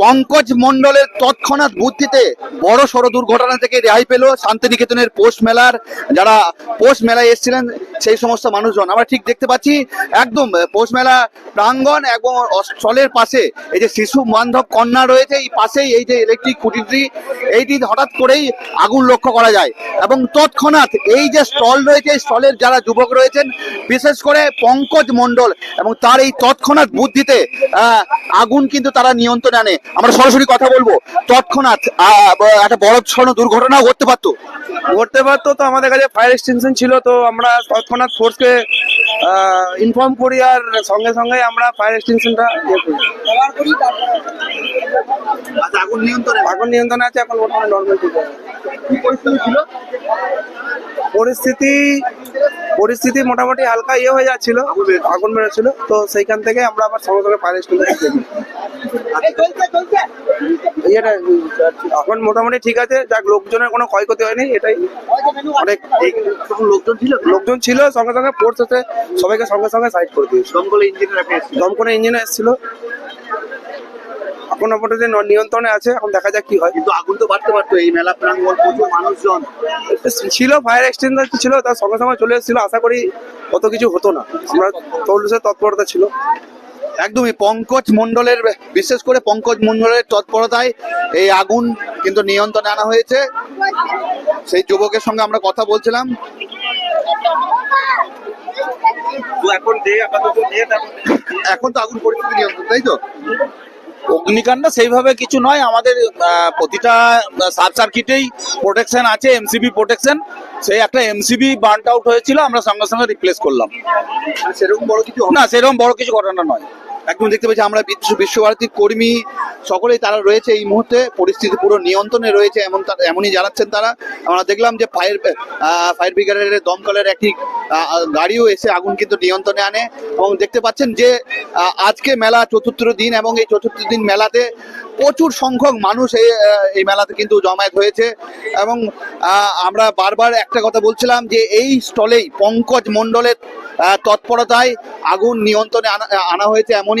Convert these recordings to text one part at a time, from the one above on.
পঙ্কজ মণ্ডলের তৎক্ষণাৎ বুদ্ধিতে বড় সড় দুর্ঘটনা থেকে রেহাই পেল শান্তিনিকেতনের পোষ মেলার। যারা পোষ মেলায় এসেছিলেন, সেই সমস্ত মানুষজন। আমরা ঠিক দেখতে পাচ্ছি, একদম পোষ মেলা প্রাঙ্গণ এবং স্থলের পাশে এই যে শিশু বান্ধব কন্যা রয়েছে, এই পাশেই এই যে ইলেকট্রিক খুঁটিটি এইটি হঠাৎ করেই আগুন লক্ষ্য করা যায়। এবং তৎক্ষণাৎ এই যে স্টল রয়েছে, এই স্টলের যারা যুবক রয়েছেন, বিশেষ করে পঙ্কজ মণ্ডল এবং তার এই তৎক্ষণাৎ বুদ্ধিতে আগুন কিন্তু তারা নিয়ন্ত্রণে আনে। আমরা সরাসরি কথা বলব। তৎক্ষণাৎ একটা বড় সড় দুর্ঘটনাও ঘটতে পারতো। ঘটতে পারতো তো আমাদের কাছে ফায়ার এক্সটেনশন ছিল তো আমরা তৎক্ষণাৎ ফোর্সকে ইনফর্ম করি আর সঙ্গে সঙ্গে আমরা ফায়ার এক্সটেনশনটা ইয়ে করি। আচ্ছা, আগুন নিয়ন্ত্রণে এখন নিয়ন্ত্রণে আছে এখন মোটামুটি নর্মাল পরিস্থিতি ছিল? পরিস্থিতি পরিস্থিতি মোটামুটি হালকা ইয়ে হয়ে যাচ্ছিল আগুন বেরোচ্ছিল। তো সেইখান থেকে আমরা আবার সঙ্গে সঙ্গে ফায়ার এক্সটেনশন ইয়েটা এখন মোটামুটি ঠিক আছে যাক লোকজনের কোনো ক্ষয়ক্ষতি হয়নি এটাই। অনেক লোকজন ছিল? লোকজন ছিল সঙ্গে সঙ্গে ফোর্স হচ্ছে সবাইকে সঙ্গে সঙ্গে সাইড করে দিয়েছে। দমকল ইঞ্জিনিয়ার আপনি ইঞ্জিনিয়ার এসেছিল। এখন আপাতত নিয়ন্ত্রণে আছে এখন দেখা যাক কি হয়। কিন্তু আগুন তো বাড়তে পারতো এই মেলা প্রাঙ্গণ প্রচুর মানুষজন। ছিল ফায়ার এক্সটেন্ডার ছিল তার সঙ্গে সঙ্গে চলে এসেছিল আশা করি কত কিছু হতো না। আমরা পুলিশের তৎপরতা ছিল। একদমই পঙ্কজ মণ্ডলের বিশেষ করে পঙ্কজ মণ্ডলের তৎপরতায় এই আগুন কিন্তু নিয়ন্ত্রণে আনা হয়েছে। সেই যুবকের সঙ্গে আমরা কথা বলছিলাম। এখন এখন তো আগুন পরিস্থিতি নিয়ন্ত্রণ তাই তো? অগ্নিকাণ্ড সেইভাবে কিছু নয় আমাদের প্রতিটা সাব সার্কিটেই প্রোটেকশন আছে এমসিবি প্রোটেকশন সেই একটা এমসিবি বার্ন আউট হয়েছিল আমরা সঙ্গে সঙ্গে রিপ্লেস করলাম। সেরকম বড় কিছু না। সেরকম বড় কিছু ঘটনা নয়। একদম দেখতে পাচ্ছি আমরা বিশ্ব বিশ্বভারতীর কর্মী সকলেই তারা রয়েছে এই মুহূর্তে। পরিস্থিতি পুরো নিয়ন্ত্রণে রয়েছে এমন এমনই জানাচ্ছেন তারা। আমরা দেখলাম যে ফায়ার ফায়ার ব্রিগেডের দমকলের একটি গাড়িও এসে আগুন কিন্তু নিয়ন্ত্রণে আনে এবং দেখতে পাচ্ছেন যে আজকে মেলা চতুর্থ দিন এবং এই চতুর্থ দিন মেলাতে প্রচুর সংখ্যক মানুষ এই এই মেলাতে কিন্তু জমায়েত হয়েছে এবং আমরা বারবার একটা কথা বলছিলাম যে এই স্টলেই পঙ্কজ মণ্ডলের তৎপরতায় আগুন নিয়ন্ত্রণে আনা আনা হয়েছে এমনই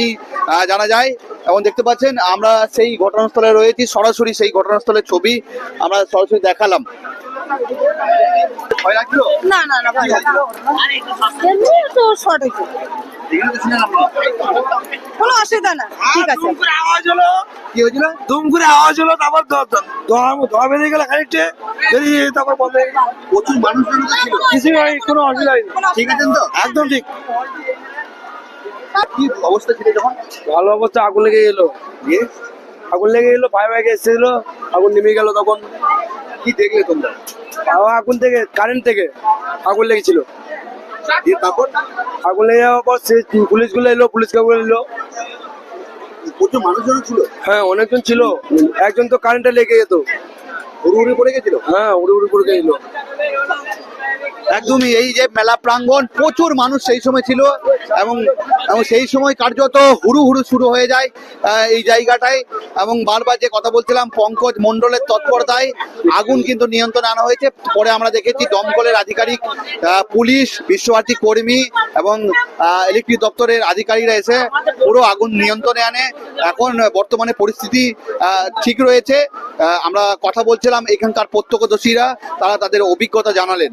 আহ, জানা যায়। এবং দেখতে পাচ্ছেন আমরা সেই ঘটনাস্থলে রয়েছি সরাসরি সেই ঘটনাস্থলের ছবি আমরা সরাসরি দেখালাম। ভয় না না না তো শর্ট হয়েছে। এখানে তো ছিলেন আপনারা। কোনো অসুবিধা না ঠিক আছে। আওয়াজ হলো? কি হয়েছিল? দুম করে আওয়াজ হলো তারপর ধোঁয়া ধোঁয়া বেরিয়ে গেল খানিকটে বেরিয়ে তারপর বন্ধ প্রচুর কিছু কোনো অসুবিধা হয়নি। ঠিক আছেন তো? একদম ঠিক। কি অবস্থা ছিল যখন ভালো অবস্থা আগুন লেগে গেলো। দিয়ে আগুন লেগে গেলো ভাই ভাইকে এসেছিল আগুন নেমে গেল তখন। কি দেখলে তোমরা? আগুন থেকে কারেন্ট থেকে আগুন লেগেছিল। দিয়ে তারপর? আগুন লেগে যাওয়ার পর সে পুলিশগুলো এলো পুলিশ কাকু এলো। প্রচুর মানুষজন ছিল? হ্যাঁ অনেকজন ছিল। একজন তো কারেন্টে লেগে যেত। উড়ে উড়ে পড়ে গেছিল? হ্যাঁ উড়ে উড়ে পড়ে গেলো একদমই এই যে মেলা প্রাঙ্গণ, প্রচুর মানুষ সেই সময় ছিল এবং এবং সেই সময় কার্যত হুড়ু হুড়ু শুরু হয়ে যায় এই জায়গাটায়। এবং বারবার যে কথা বলছিলাম, পঙ্কজ মণ্ডলের তৎপরতায় আগুন কিন্তু নিয়ন্ত্রণে আনা হয়েছে। পরে আমরা দেখেছি দমকলের আধিকারিক পুলিশ, বিশ্বভারতী কর্মী এবং ইলেকট্রিক দপ্তরের আধিকারিকরা এসে পুরো আগুন নিয়ন্ত্রণে আনে। এখন বর্তমানে পরিস্থিতি ঠিক রয়েছে। আমরা কথা বলছিলাম এখানকার প্রত্যক্ষদর্শীরা, তারা তাদের অভিজ্ঞতা জানালেন।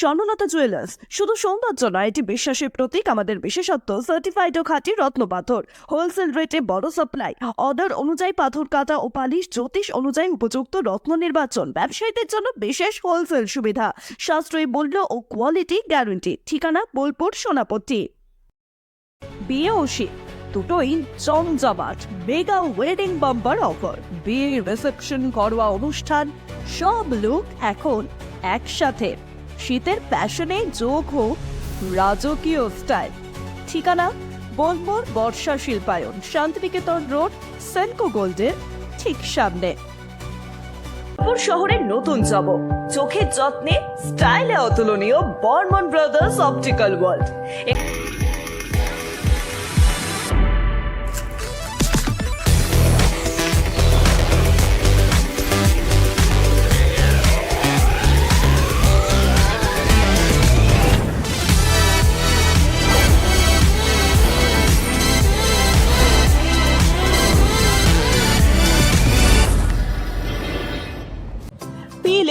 স্বর্ণলতা জুয়েলার্স, শুধু সৌন্দর্য নয়, এটি বিশ্বাসের প্রতীক, আমাদের বিশেষত্ব সার্টিফাইড ও খাঁটি রত্ন পাথর হোলসেল রেটে বড় সাপ্লাই অর্ডার অনুযায়ী পাথর কাটা ও পালিশ, জ্যোতিষ অনুযায়ী উপযুক্ত রত্ন নির্বাচন, ব্যবসায়ীদের জন্য বিশেষ হোলসেল সুবিধা, সাশ্রয়ী মূল্য ও কোয়ালিটি গ্যারান্টি ঠিকানা বোলপুর, সোনাপট্টি। বিয়ে ও দুটোই জমজমাট মেগা ওয়েডিং বাম্পার অফার বিয়ে রিসেপশন ঘরোয়া অনুষ্ঠান, সব লোক এখন একসাথে। শীতের প্যাশনে যোগ হোক রাজকীয় স্টাইল। ঠিকানা বোলমোর বর্ষা শিল্পায়ন, শান্তিনিকেতন রোড, সেনকো গোল্ডের ঠিক সামনে। শহরের নতুন জব চোখের যত্নে, স্টাইলে অতুলনীয় Barman Brothers Optical World.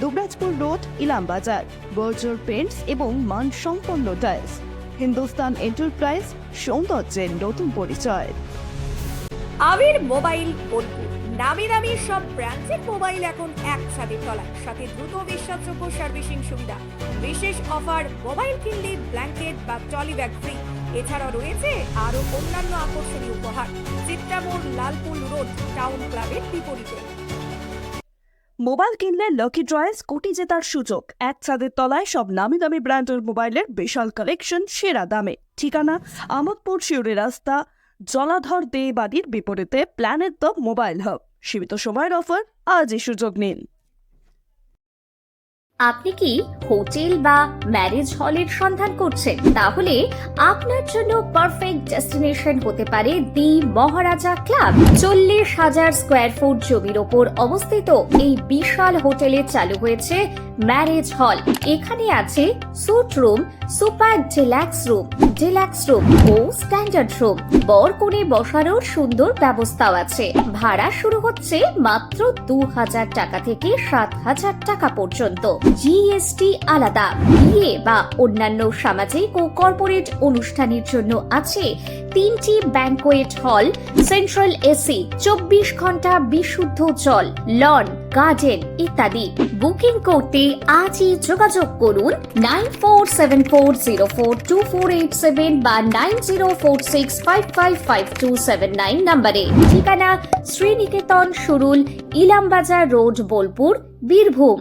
Dubrajpur road, Ilambazar Berger paints এবং মানসম্পন্ন টাইলস। হিন্দুস্তান এন্টারপ্রাইজ, সৌন্দর্যের নতুন পরিচয়। আবির মোবাইল, বোলপুর। নামি দামি সব ব্র্যান্ডের মোবাইল এখন একসাথে তলায় সাথে দ্রুত বিশ্বাসযোগ্য সার্ভিসিং সুবিধা। বিশেষ অফার, মোবাইল কিনলে ব্ল্যাঙ্কেট বা ট্রলি ব্যাগ ফ্রি এছাড়াও রয়েছে আরও অন্যান্য আকর্ষণীয় উপহার। চিত্রামোড় লালপুল রোড, টাউন ক্লাবের বিপরীতে। মোবাইল কিনলে লকি ড্রয়েস কোটি জেতার সুযোগ। এক ছাদের তলায় সব নামি দামি ব্র্যান্ডের মোবাইলের বিশাল কালেকশন সেরা দামে। ঠিকানা আমোদপুর শিউরি রাস্তা, জলাধর দে বাড়ির বিপরীতে প্ল্যানেট দ্য মোবাইল হব সীমিত সময়ের অফার, আজই সুযোগ নিন। আপনি কি হোটেল বা ম্যারেজ হলের সন্ধান করছেন? তাহলে আপনার জন্য পারফেক্ট ডেস্টিনেশন হতে পারে দি মহারাজা ক্লাব চল্লিশ হাজার স্কোয়ার ফুট জমির ওপর অবস্থিত এই বিশাল হোটেলে চালু হয়েছে ম্যারেজ হল। এখানে আছে suite room, super deluxe room deluxe room ও স্ট্যান্ডার্ড রুম। বর কোণে বসানোর সুন্দর ব্যবস্থাও আছে। ভাড়া শুরু হচ্ছে মাত্র দু হাজার টাকা থেকে সাত হাজার টাকা পর্যন্ত। জিএসটি আলাদা। বিয়ে বা অন্যান্য সামাজিক ও কর্পোরেট অনুষ্ঠানের জন্য আছে তিনটি ব্যাংকোয়েট হল, সেন্ট্রাল এসি, চব্বিশ ঘণ্টা বিশুদ্ধ জল, লন, গার্ডেন ইত্যাদি। বুকিং করতে আজই যোগাযোগ করুন nine four seven four zero four two four eight seven বা nine zero four six five five five two seven nine নম্বরে। ঠিকানা শ্রীনিকেতন সুরুল, ইলামবাজার রোড, বোলপুর, বীরভূম।